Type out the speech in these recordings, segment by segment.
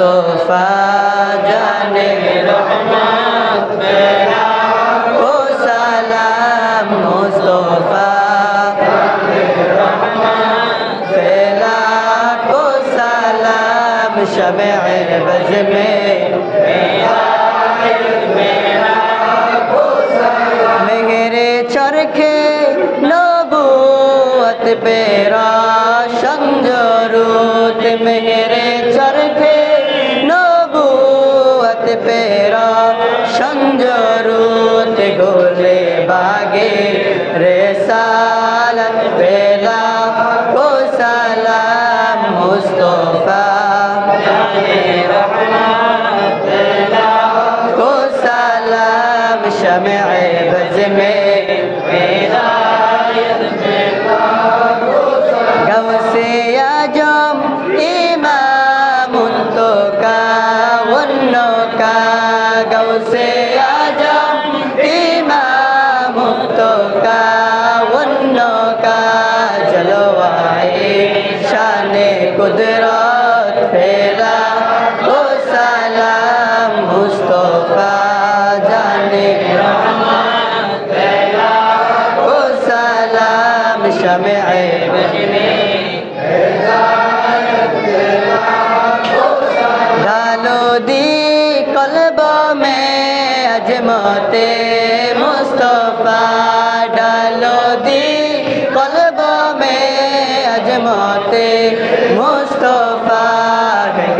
মুস্তফা জানে রহমত মেরা ও সালাম মুস্তফা شمع البز میں میرے چرخے نبوت پیرا شنجروت میرے چرخے রঞ্জরুত গোলে বাগে রেসালত বেলা ও সালাম মুস্তফা। ও সালাম শমে বজ মে say কুদরত ফেরা ও সালাম মুস্তফা জানে। ও সালাম শমে ঢালো দি কলব মে আজমতে মুস্তফা। ঢালো দি কলব মে আজমতে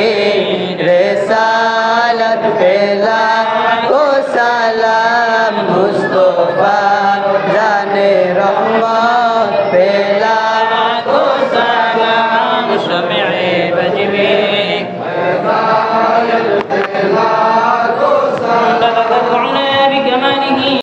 que